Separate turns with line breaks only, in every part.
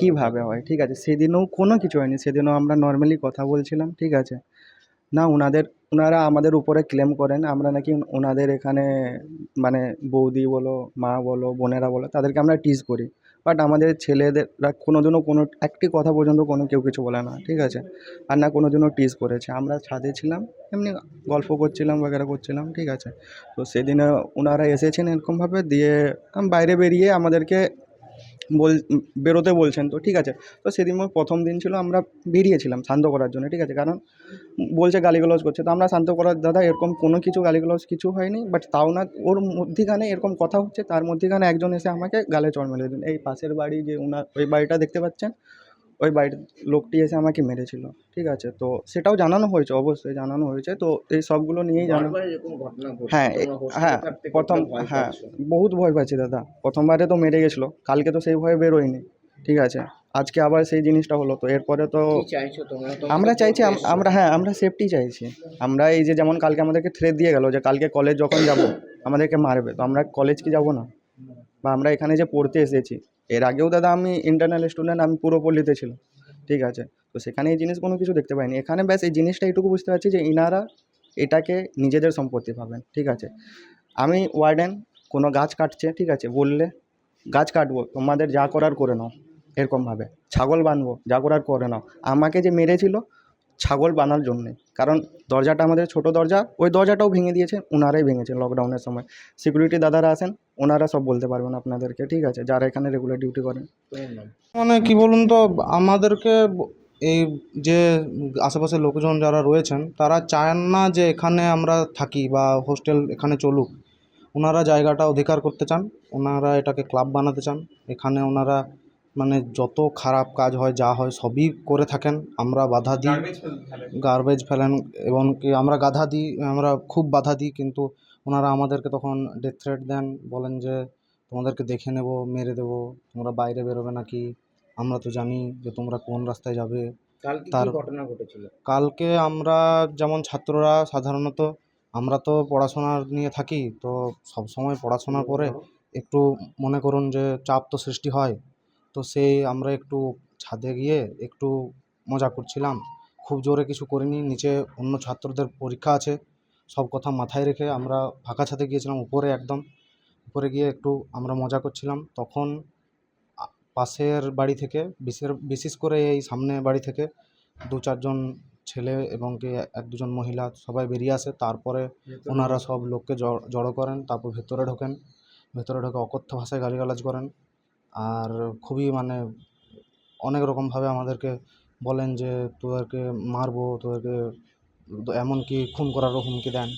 কীভাবে হয়? ঠিক আছে, সেদিনও কোনো কিছু হয়নি। সেদিনও আমরা নর্মালি কথা বলছিলাম, ঠিক আছে। না ওনাদের ওনারা আমাদের উপরে ক্লেম করেন। আমরা নাকি ওনাদের এখানে মানে বৌদি বলো, মা বলো, বোনেরা বলো, তাদেরকে আমরা টিজ করি। বাট আমাদের ছেলেদেররা কোনো দিনও কোনো, একটি কথা পর্যন্ত কোনো, কেউ কিছু বলে না, ঠিক আছে। আর না কোনো দিনও টিজ করেছে। আমরা ছাদে ছিলাম, এমনি গল্প করছিলাম, বাগেরা করছিলাম, ঠিক আছে। তো সেদিনে ওনারা এসেছেন এরকমভাবে দিয়ে বাইরে বেরিয়ে আমাদেরকে বল বেরোতে বলছেন, তো ঠিক আছে। তো সেদিন প্রথম দিন ছিল আমরা বেরিয়েছিলাম শান্ত করার জন্য, ঠিক আছে? কারণ বলছে গালিগালাজ করছে, তো আমরা শান্ত করার, দাদা, এরকম কোনো কিছু গালিগালাজ কিছু হয়নি বাট তাও না, ওর মধ্যিখানে এরকম কথা হচ্ছে, তার মধ্যিখানে একজন এসে আমাকে গালে চড় মেলে দিন এই পাশের বাড়ি যে ওনার ওই বাড়িটা দেখতে পাচ্ছেন? ওই বাড়ির লোকটি এসে আমাকে মেরেছিল ঠিক আছে? তো সেটাও জানানো হয়েছে অবশ্যই জানানো হয়েছে। তো এই সবগুলো নিয়েই জানানো হ্যাঁ হ্যাঁ প্রথম হ্যাঁ বহুত ভয় পাচ্ছি দাদা। প্রথমবারে তো মেরে গেছিল কালকে তো সেই ভয়ে বেরোয়নি ঠিক আছে? আজকে আবার সেই জিনিসটা হলো তো এরপরে তো আমরা চাইছি। আমরা হ্যাঁ আমরা সেফটি চাইছি। আমরা এই যে যেমন কালকে আমাদেরকে থ্রেট দিয়ে গেল যে কালকে কলেজ যখন যাব আমাদেরকে মারবে তো আমরা কলেজ কি যাব না? বা আমরা এখানে যে পড়তে এসেছি, এর আগেও দাদা আমি ইন্টারনাল স্টুডেন্ট আমি পুরো পল্লীতে ছিলাম, ঠিক আছে? তো সেখানে এই জিনিস কোনো কিছু দেখতে পাইনি। এখানে ব্যাস এই জিনিসটা এইটুকু বুঝতে পারছি যে ইনারা এটাকে নিজেদের সম্পত্তি ভাবেন, ঠিক আছে? আমি ওয়ার্ডেন কোনো গাছ কাটছে, ঠিক আছে? বললে, গাছ কাটবো, তোমাদের যা করার করে নাও। এরকমভাবে। ছাগল বাঁধবো যা করার করে নাও। আমাকে যে মেরেছিল ছাগল বানার জন্যে। কারণ দরজাটা আমাদের ছোট দরজা, ওই দরজাটাও ভেঙে দিয়েছে ওনারাই ভেঙেছে লকডাউনের সময়। সিকিউরিটি দাদারা আসেন ওনারা সব বলতে পারবেন আপনাদেরকে, ঠিক আছে? যারা এখানে রেগুলার ডিউটি করেন।
মানে কি বলুন তো, আমাদেরকে এই যে আশেপাশের লোকজন যারা রয়েছেন, তারা চান না যে এখানে আমরা থাকি বা হোস্টেল এখানে চলুক। ওনারা জায়গাটা অধিকার করতে চান ওনারা এটাকে ক্লাব বানাতে চান। এখানে ওনারা মানে যত খারাপ কাজ হয় যা হয় সবই করে থাকেন। আমরা বাধা দিই। গার্বেজ ফেলেন। এবং কি আমরা গাধা দিই আমরা খুব বাধা দিই কিন্তু ওনারা আমাদেরকে তখন ডেথ থ্রেট দেন বলেন যে তোমাদেরকে দেখে নেব মেরে দেবো তোমরা বাইরে বেরোবে নাকি? আমরা তো জানি যে তোমরা কোন রাস্তায় যাবে।
কালকে
তার-
ঘটনা ঘটেছিল?
কালকে আমরা যেমন ছাত্ররা সাধারণত আমরা তো পড়াশোনা নিয়ে থাকি তো সব সময় পড়াশোনার পরে একটু মনে করুন যে চাপ তো সৃষ্টি হয়। তো সেই আমরা একটু ছাদে গিয়ে একটু মজা করছিলাম। খুব জোরে কিছু করিনি। নিচে অন্য ছাত্রদের পরীক্ষা আছে। সব কথা মাথায় রেখে আমরা ফাঁকা ছাদে গিয়েছিলাম উপরে একদম। উপরে গিয়ে একটু আমরা মজা করছিলাম। তখন পাশের বাড়ি থেকে বিশেষ বিশেষ করে এই সামনে বাড়ি থেকে দু চারজন ছেলে এবং কি এক দুজন মহিলা সবাই বেরিয়ে আসে। তারপরে ওনারা সব লোককে জড়ো করেন তারপর ভেতরে ঢোকেন। ভেতরে ঢোকে অকথ্য ভাষায় গালিগালাজ করেন। আর খুবই মানে অনেক রকমভাবে আমাদেরকে বলেন যে তোদেরকে মারবো তোদেরকে এমনকি খুন করারও হুমকি দেন।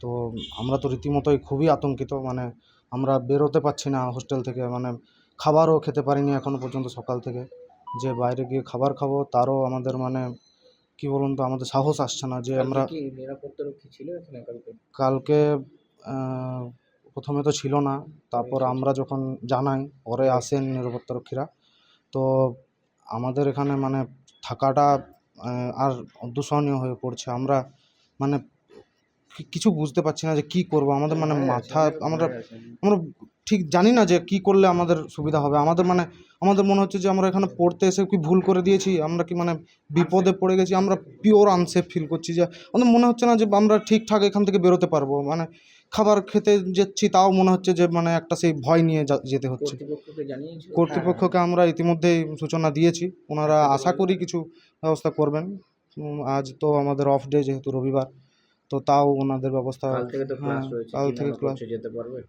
তো আমরা তো রীতিমতোই খুবই আতঙ্কিত মানে আমরা বেরোতে পারছি না হোস্টেল থেকে মানে খাবারও খেতে পারিনি এখনও পর্যন্ত সকাল থেকে। যে বাইরে গিয়ে খাবার খাব তারও আমাদের মানে কি বলুন তো আমাদের সাহস আসছে না যে আমরা
কালকে?
প্রথমে তো ছিল না তারপর আমরা যখন জানাই পরে আসেন নিরাপত্তারক্ষীরা তো আমাদের এখানে মানে থাকাটা আর দূষণীয় হয়ে পড়ছে। আমরা মানে কিছু বুঝতে পারছি না যে কি করব। আমাদের মানে মাথা আমরা আমরা ঠিক জানি না যে কি করলে আমাদের সুবিধা হবে। আমাদের মানে আমাদের মনে হচ্ছে যে আমরা এখানে পড়তে এসে কি ভুল করে দিয়েছি? আমরা কি মানে বিপদে পড়ে গেছি? আমরা পিওর আনসেফ ফিল করছি যে আমাদের মনে হচ্ছে না যে আমরা ঠিকঠাক এখান থেকে বেরোতে পারব। মানে খাবার খেতে যাচ্ছি তাও মনে হচ্ছে যে মানে একটা সেই ভয় নিয়ে যেতে হচ্ছে।
কর্তৃপক্ষকে
আমরা ইতিমধ্যেই সূচনা দিয়েছি। ওনারা আশা করি কিছু ব্যবস্থা করবেন। আজ তো আমাদের অফ ডে যেহেতু রবিবার তো তাও ওনাদের ব্যবস্থা
কাল থেকে ক্লাস
হ্যাঁ, ক্লাস
যেতে পারবে?